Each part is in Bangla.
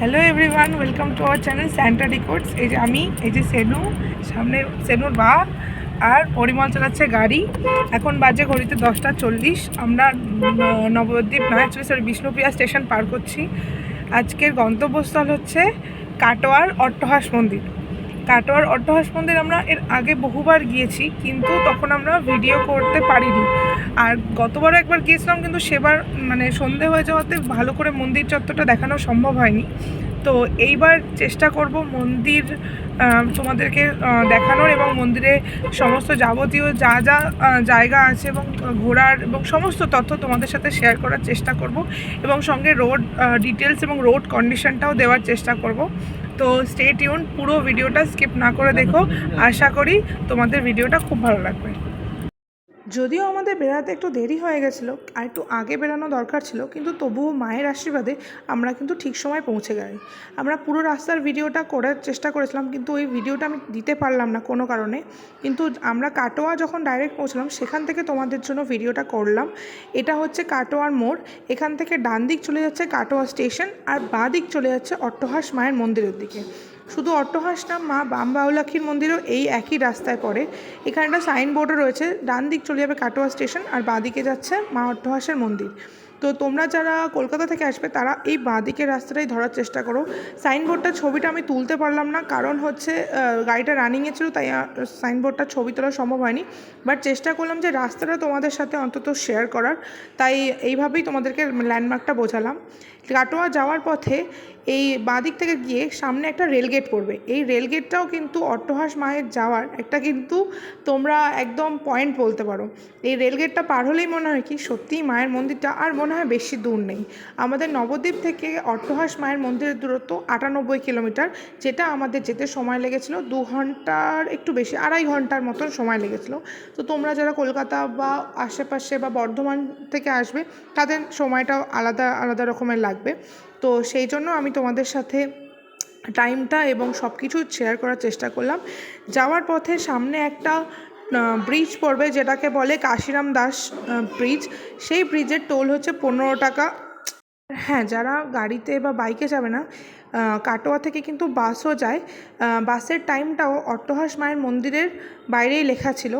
Hello everyone welcome to our channel Santa Decodes এই যে আমি, এই যে সেনু সামনে সেনুর বা, আর পরিমল চালাচ্ছে গাড়ি। এখন বাজে ঘড়িতে দশটা চল্লিশ। আমরা নবদ্বীপ নয় সরি বিষ্ণুপ্রিয়া স্টেশন পার করছি। আজকের গন্তব্যস্থল হচ্ছে কাটোয়ার অট্টহাস মন্দির। কাটোয়ার অট্টহাস মন্দির আমরা এর আগে বহুবার গিয়েছি, কিন্তু তখন আমরা ভিডিও করতে পারিনি। আর গতবারও একবার গিয়েছিলাম, কিন্তু সেবার মানে সন্ধে হয়ে যাওয়াতে ভালো করে মন্দির চত্বরটা দেখানো সম্ভব হয়নি। তো এইবার চেষ্টা করব মন্দির তোমাদেরকে দেখানোর এবং মন্দিরে সমস্ত যাবতীয় যা যা জায়গা আছে এবং ঘোরার এবং সমস্ত তথ্য তোমাদের সাথে শেয়ার করার চেষ্টা করব এবং সঙ্গে রোড ডিটেলস এবং রোড কন্ডিশনটাও দেওয়ার চেষ্টা করব। তো স্টে টিউন পুরো ভিডিওটা স্কিপ না করে দেখো। আশা করি তোমাদের ভিডিওটা খুব ভালো লাগবে। যদিও আমাদের বেরাতে একটু দেরি হয়ে গেছিল, আর একটু আগে বেরানো দরকার ছিল, কিন্তু তবুও মায়ের আশীর্বাদে আমরা কিন্তু ঠিক সময় পৌঁছে গেলাম। আমরা পুরো রাস্তার ভিডিওটা করার চেষ্টা করেছিলাম, কিন্তু ওই ভিডিওটা আমি দিতে পারলাম না কোনো কারণে। কিন্তু আমরা কাটোয়া যখন ডাইরেক্ট পৌঁছলাম, সেখান থেকে তোমাদের জন্য ভিডিওটা করলাম। এটা হচ্ছে কাটোয়ার মোড়, এখান থেকে ডান দিক চলে যাচ্ছে কাটোয়া স্টেশন, আর বাঁ দিক চলে যাচ্ছে অট্টহাস মায়ের মন্দিরের দিকে। শুধু অট্টহাস না, মা বামবাউলাক্ষীর মন্দিরও এই একই রাস্তায় পড়ে। এখানে একটা সাইনবোর্ডও রয়েছে, ডান দিক চলে যাবে কাটোয়া স্টেশন আর বাঁ দিকে যাচ্ছে মা অট্টহাসের মন্দির। তো তোমরা যারা কলকাতা থেকে আসবে, তারা এই বাঁ দিকের রাস্তাটাই ধরার চেষ্টা করো। সাইনবোর্ডটার ছবিটা আমি তুলতে পারলাম না, কারণ হচ্ছে গাড়িটা রানিংয়ে ছিল, তাই সাইনবোর্ডটার ছবি তোলা সম্ভব হয়নি। বাট চেষ্টা করলাম যে রাস্তাটা তোমাদের সাথে অন্তত শেয়ার করার। তাই এইভাবেই তোমাদেরকে ল্যান্ডমার্কটা বোঝালাম। কাটোয়া যাওয়ার পথে এই বাঁদিক থেকে গিয়ে সামনে একটা রেলগেট পড়বে। এই রেলগেটটাও কিন্তু অট্টহাস মায়ের যাওয়ার একটা কিন্তু তোমরা একদম পয়েন্ট বলতে পারো। এই রেলগেটটা পার হলেই মনে হয় কি সত্যিই মায়ের মন্দিরটা আর মনে হয় বেশি দূর নেই। আমাদের নবদ্বীপ থেকে অট্টহাস মায়ের মন্দিরের দূরত্ব আটানব্বই কিলোমিটার, যেটা আমাদের যেতে সময় লেগেছিল দু ঘণ্টার একটু বেশি, আড়াই ঘণ্টার মতন সময় লেগেছিল। তো তোমরা যারা কলকাতা বা আশেপাশে বা বর্ধমান থেকে আসবে, তাদের সময়টাও আলাদা আলাদা রকমের লাগবে। তো সেই জন্য আমি তোমাদের সাথে টাইমটা এবং সব কিছু শেয়ার করার চেষ্টা করলাম। যাওয়ার পথে সামনে একটা ব্রিজ পড়বে যেটাকে বলে কাশিরাম দাস ব্রিজ সেই ব্রিজের টোল হচ্ছে পনেরো টাকা। হ্যাঁ যারা গাড়িতে বা বাইকে যাবে না কাটোয়া থেকে কিন্তু বাসও যায়। বাসের টাইমটাও অট্টহাস মায়ের মন্দিরের বাইরেই লেখা ছিল।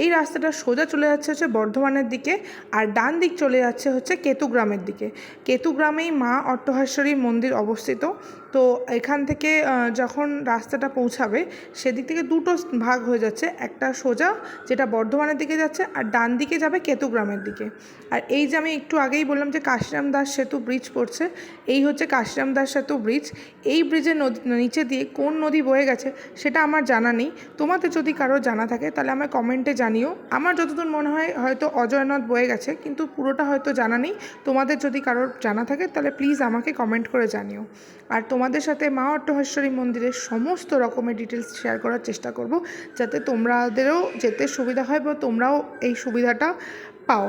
এই রাস্তাটা সোজা চলে যাচ্ছে হচ্ছে বর্ধমানের দিকে আর ডান দিক চলে যাচ্ছে হচ্ছে কেতুগ্রামের দিকে। কেতুগ্রামেই মা অট্টহাস্বরী মন্দির অবস্থিত। তো এখান থেকে যখন রাস্তাটা পৌঁছাবে, সেদিক থেকে দুটো ভাগ হয়ে যাচ্ছে। একটা সোজা, যেটা বর্ধমানের দিকে যাচ্ছে, আর ডান দিকে যাবে কেতুগ্রামের দিকে। আর এই যে আমি একটু আগেই বললাম যে কাশিরাম দাস সেতু ব্রিজ পড়ছে, এই হচ্ছে কাশিরাম দাস সেতু ব্রিজ এই ব্রিজের নদী, নিচে দিয়ে কোন নদী বয়ে গেছে, সেটা আমার জানা নেই। তোমাদের যদি কারও জানা থাকে, তাহলে আমায় কমেন্টে জানিও। আমার যতদূর মনে হয়, হয়তো অজয়নাথ বয়ে গেছে, কিন্তু পুরোটা হয়তো জানা নেই। তোমাদের যদি কারোর জানা থাকে, তাহলে প্লিজ আমাকে কমেন্ট করে জানিও। আর তোমাদের সাথে মা অট্টহেশ্বরী মন্দিরের সমস্ত রকমের ডিটেলস শেয়ার করার চেষ্টা করব, যাতে তোমরাদেরও যেতে সুবিধা হয় বা তোমরাও এই সুবিধাটা পাও।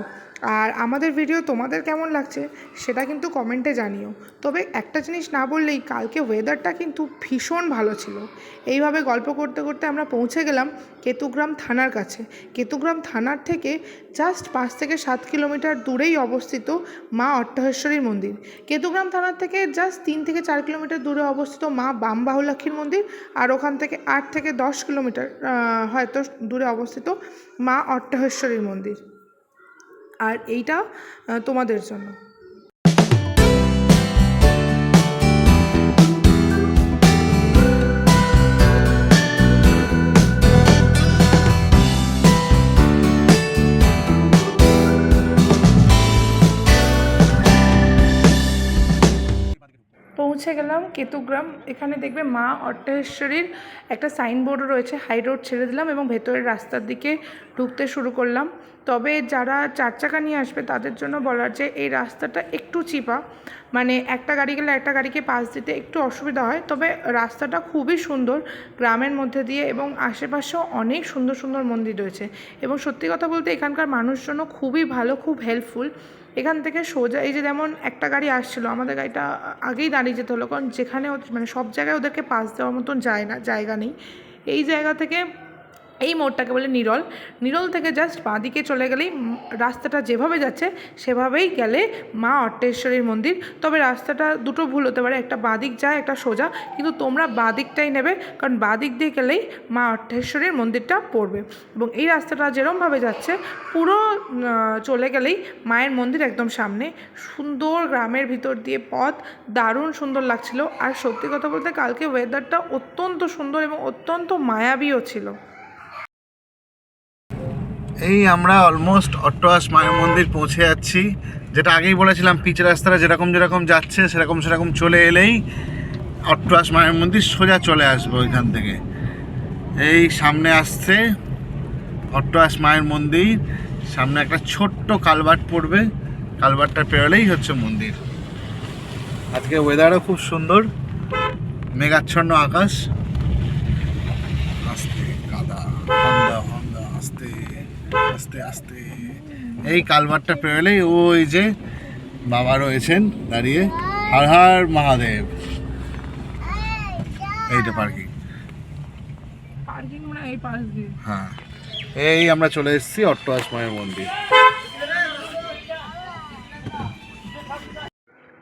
আর আমাদের ভিডিও তোমাদের কেমন লাগছে সেটা কিন্তু কমেন্টে জানিও। তবে একটা জিনিস না বললেই কালকে ওয়েদারটা কিন্তু ভীষণ ভালো ছিল। এইভাবে গল্প করতে করতে আমরা পৌঁছে গেলাম কেতুগ্রাম থানার কাছে। কেতুগ্রাম থানার থেকে জাস্ট পাঁচ থেকে সাত কিলোমিটার দূরেই অবস্থিত মা অট্টহেশ্বরীর মন্দির। কেতুগ্রাম থানার থেকে জাস্ট তিন থেকে চার কিলোমিটার দূরে অবস্থিত মা বামবাহুলাক্ষীর মন্দির আর ওখান থেকে আট থেকে দশ কিলোমিটার হয়তো দূরে অবস্থিত মা অট্টহেশ্বরীর মন্দির। আর এইটা তোমাদের জন্য। পৌঁছে গেলাম কেতুগ্রাম। এখানে দেখবে মা অট্টেশ্বরীর একটা সাইনবোর্ডও রয়েছে হাই রোড ছেড়ে দিলাম এবং ভেতরের রাস্তার দিকে ঢুকতে শুরু করলাম। তবে যারা চার চাকা নিয়ে আসবে তাদের জন্য বলার যে এই রাস্তাটা একটু চিপা মানে একটা গাড়ি গেলে একটা গাড়িকে পাশ দিতে একটু অসুবিধা হয়, তবে রাস্তাটা খুবই সুন্দর গ্রামের মধ্যে দিয়ে এবং আশেপাশেও অনেক সুন্দর সুন্দর মন্দির রয়েছে। এবং সত্যি কথা বলতে এখানকার মানুষজনও খুবই ভালো, খুব হেল্পফুল এখান থেকে সোজা, এই যে যেমন একটা গাড়ি আসছিল, আমাদের গাড়িটা আগেই দাঁড়িয়ে যেতে হলো, কারণ যেখানে মানে সব জায়গায় ওদেরকে পাস দেওয়ার মতন যায় না, জায়গা নেই। এই জায়গা থেকে এই মোড়টাকে বলে নিরল। নিরল থেকে জাস্ট বাঁ দিকে চলে গেলেই রাস্তাটা যেভাবে যাচ্ছে, সেভাবেই গেলে মা অট্টেশ্বরীর মন্দির। তবে রাস্তাটা দুটো ভুল হতে পারে, একটা বাঁদিক যায়, একটা সোজা। কিন্তু তোমরা বাঁদিকটাই নেবে, কারণ বাঁদিক দিয়ে গেলেই মা অট্টেশ্বরীর মন্দিরটা পড়বে। এবং এই রাস্তাটা যেরমভাবে যাচ্ছে, পুরো চলে গেলেই মায়ের মন্দির একদম সামনে। সুন্দর গ্রামের ভিতর দিয়ে পথ, দারুণ সুন্দর লাগছিল। আর সত্যি কথা বলতে কালকে ওয়েদারটা অত্যন্ত সুন্দর এবং অত্যন্ত মায়াবীও ছিল। এই আমরা অলমোস্ট অট্টহাস মায়ের মন্দির পৌঁছে যাচ্ছি। যেটা আগেই বলেছিলাম, পিচ রাস্তাটা যেরকম যেরকম যাচ্ছে, সেরকম সেরকম চলে এলেই অট্টহাস মায়ের মন্দির সোজা চলে আসব ওইখান থেকে। এই সামনে আসছে অট্টহাস মায়ের মন্দির। সামনে একটা ছোট্ট কালভার্ট পড়বে। কালভার্টটা পেরোলেই হচ্ছে মন্দির। আজকে ওয়েদারও খুব সুন্দর। মেঘাচ্ছন্ন আকাশ। কাদা আস্তে আস্তে। এই কালভারটা পেরোলেই ওই যে বাবা রয়েছেন দাঁড়িয়ে। হর হর মহাদেব। এইটা পার্কিং। মানে হ্যাঁ। এই আমরা চলে এসেছি অট্টহাস মায়ের মন্দির।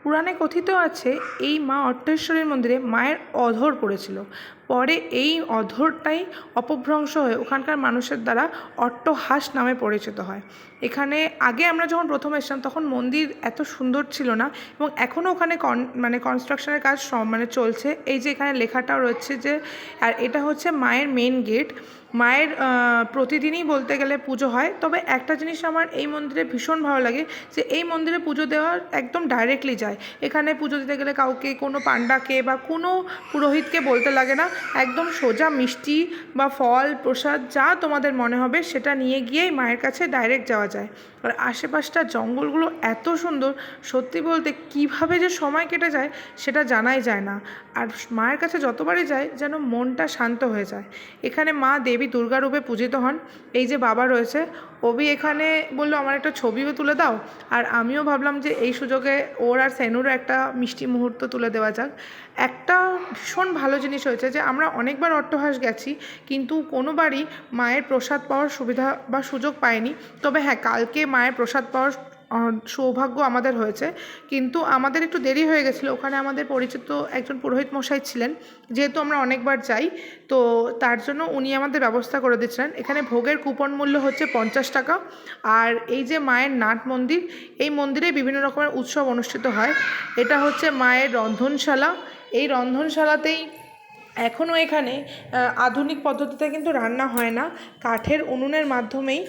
পুরাণে কথিত আছে এই মা অট্টেশ্বরীর মন্দিরে মায়ের অধর পড়েছিল। পরে এই অধরটাই অপভ্রংশ হয়ে ওখানকার মানুষের দ্বারা অট্টহাস নামে পরিচিত হয়। এখানে আগে আমরা যখন প্রথম এসেছিলাম তখন মন্দির এত সুন্দর ছিল না এবং এখনও ওখানে কন মানে কনস্ট্রাকশনের কাজ মানে চলছে। এই যে এখানে লেখাটাও রয়েছে যে, আর এটা হচ্ছে মায়ের মেন গেট মায়ের প্রতিদিনই বলতে গেলে পুজো হয়। তবে একটা জিনিস আমার এই মন্দিরে ভীষণ ভালো লাগে যে, এই মন্দিরে পুজো দেওয়ার একদম ডাইরেক্টলি যায়। এখানে পুজো দিতে গেলে কাউকে, কোনো পাণ্ডাকে বা কোনো পুরোহিতকে বলতে লাগে না। একদম সোজা মিষ্টি বা ফল, প্রসাদ, যা তোমাদের মনে হবে সেটা নিয়ে গিয়েই মায়ের কাছে ডাইরেক্ট যাওয়া যায়। আর আশেপাশটা জঙ্গলগুলো এত সুন্দর, সত্যি বলতে কীভাবে যে সময় কেটে যায় সেটা জানাই যায় না। আর মায়ের কাছে যতবারই যায় যেন মনটা শান্ত হয়ে যায়। এখানে মা দেবী দুর্গা রূপে পূজিত হন। এই যে বাবা রয়েছে ওবি এখানে বলল, আমার একটা ছবিও তুলে দাও। আর আমিও ভাবলাম যে এই সুযোগে ওর আর সেনুরও একটা মিষ্টি মুহূর্ত তুলে দেওয়া যাক। একটা ভীষণ ভালো জিনিস হয়েছে যে আমরা অনেকবার অট্টহাস গেছি, কিন্তু কোনোবারই মায়ের প্রসাদ পাওয়ার সুবিধা বা সুযোগ পাইনি। তবে হ্যাঁ কালকে মায়ের প্রসাদ পাওয়ার সৌভাগ্য আমাদের হয়েছে। কিন্তু আমাদের একটু দেরি হয়ে গেছিল। ওখানে আমাদের পরিচিত একজন পুরোহিত মশাই ছিলেন। যেহেতু আমরা অনেকবার যাই, তো তার জন্য উনি আমাদের ব্যবস্থা করে দিচ্ছিলেন এখানে ভোগের কুপন মূল্য হচ্ছে পঞ্চাশ টাকা। আর এই যে মায়ের নাট মন্দির, এই মন্দিরে বিভিন্ন রকমের উৎসব অনুষ্ঠিত হয়। এটা হচ্ছে মায়ের রন্ধনশালা। এই রন্ধনশালাতেই এখনও এখানে আধুনিক পদ্ধতিতে কিন্তু রান্না হয় না। কাঠের উনুনের মাধ্যমেই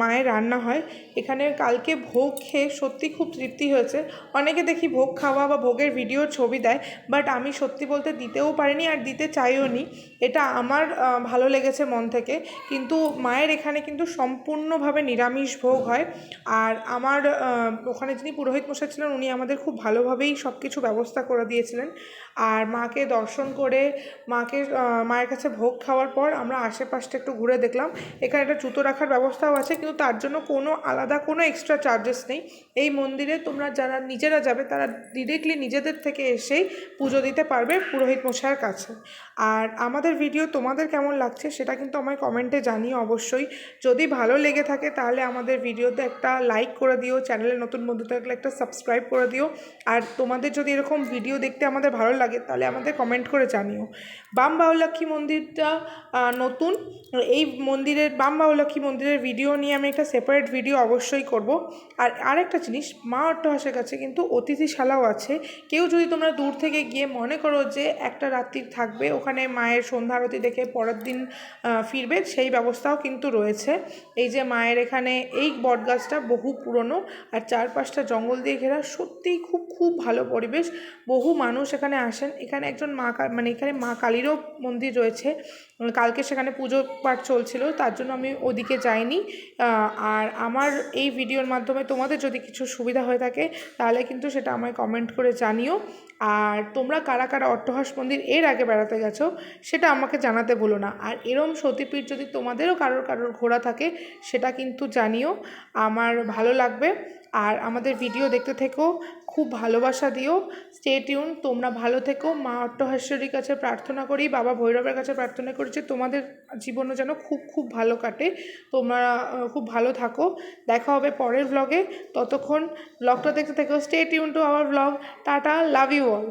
মায়ের রান্না হয়। এখানে কালকে ভোগ খেয়ে সত্যি খুব তৃপ্তি হয়েছে। অনেকে দেখি ভোগ খাওয়া বা ভোগের ভিডিও ছবি দেয় বাট আমি সত্যি বলতে দিতেও পারিনি আর দিতে চাইও নি। এটা আমার ভালো লেগেছে মন থেকে। কিন্তু মায়ের এখানে কিন্তু সম্পূর্ণভাবে নিরামিষ ভোগ হয়। আর আমার ওখানে যিনি পুরোহিত মশাই ছিলেন, উনি আমাদের খুব ভালোভাবেই সব কিছু ব্যবস্থা করে দিয়েছিলেন। আর মাকে দর্শন করে মাকে মায়ের কাছে ভোগ খাওয়ার পর আমরা আশেপাশটা একটু ঘুরে দেখলাম। এখানে একটা জুতো রাখার ব্যবস্থাও আছে, কিন্তু তার জন্য কোনো আলাদা কোনো এক্সট্রা চার্জেস নেই। এই মন্দিরে তোমরা যারা নিজেরা যাবে, তারা ডিরেক্টলি নিজেদের থেকে এসেই পুজো দিতে পারবে পুরোহিত মশাইয়ের কাছে। আর আমাদের ভিডিও তোমাদের কেমন লাগছে সেটা কিন্তু আমায় কমেন্টে জানিও অবশ্যই। যদি ভালো লেগে থাকে তাহলে আমাদের ভিডিওতে একটা লাইক করে দিও চ্যানেলে নতুন বন্ধু থাকলে একটা সাবস্ক্রাইব করে দিও। আর তোমাদের যদি এরকম ভিডিও দেখতে আমাদের ভালো লাগে তাহলে আমাদের কমেন্ট করে জানিও। বাম বাউলাক্ষী মন্দিরটা নতুন। এই মন্দিরের বাম বাউলাক্ষী মন্দিরের ভিডিও নিয়ে আমি একটা সেপারেট ভিডিও অবশ্যই করব। আর আরেকটা জিনিস, মা অট্টহাসের কাছে কিন্তু অতিথিশালাও আছে। কেউ যদি তোমরা দূর থেকে গিয়ে মনে করো যে একটা রাত্রি থাকবে, ওখানে মায়ের সন্ধ্যা আরতি দেখে পরের দিন ফিরবে, সেই ব্যবস্থাও কিন্তু রয়েছে। এই যে মায়ের এখানে, এই বটগাছটা বহু পুরনো আর চারপাশটা জঙ্গল দিয়ে ঘেরা। সত্যিই খুব খুব ভালো পরিবেশ। বহু মানুষ এখানে আসেন। এখানে একজন মা মানে এখানে মা কালীরও মন্দির রয়েছে। কালকে সেখানে পুজো পাঠ চলছিল, তার জন্য আমি ওদিকে যাইনি। আর আমার এই ভিডিওর মাধ্যমে তোমাদের যদি কিছু সুবিধা হয়ে থাকে, তাহলে কিন্তু সেটা আমায় কমেন্ট করে জানিও। আর তোমরা কারা কারা অট্টহাস মন্দির এর আগে বেড়াতে গেছো, সেটা আমাকে জানাতে ভুলো না। আর এরম সতীপীঠ যদি তোমাদেরও কারোর কারোর ঘোরা থাকে, সেটা কিন্তু জানিও। আমার ভালো লাগবে। আর আমাদের ভিডিও দেখতে থেকো, খুব ভালোবাসা দিও। স্টে টিউন তোমরা ভালো থেকো। মা অট্টহাস্যরীর কাছে প্রার্থনা করি, বাবা ভৈরবের কাছে প্রার্থনা করি যে তোমাদের জীবনও যেন খুব খুব ভালো কাটে। তোমরা খুব ভালো থাকো। দেখা হবে পরের ব্লগে ততক্ষণ ব্লগটা দেখতে থেকো। Stay tune to our blog tata love you all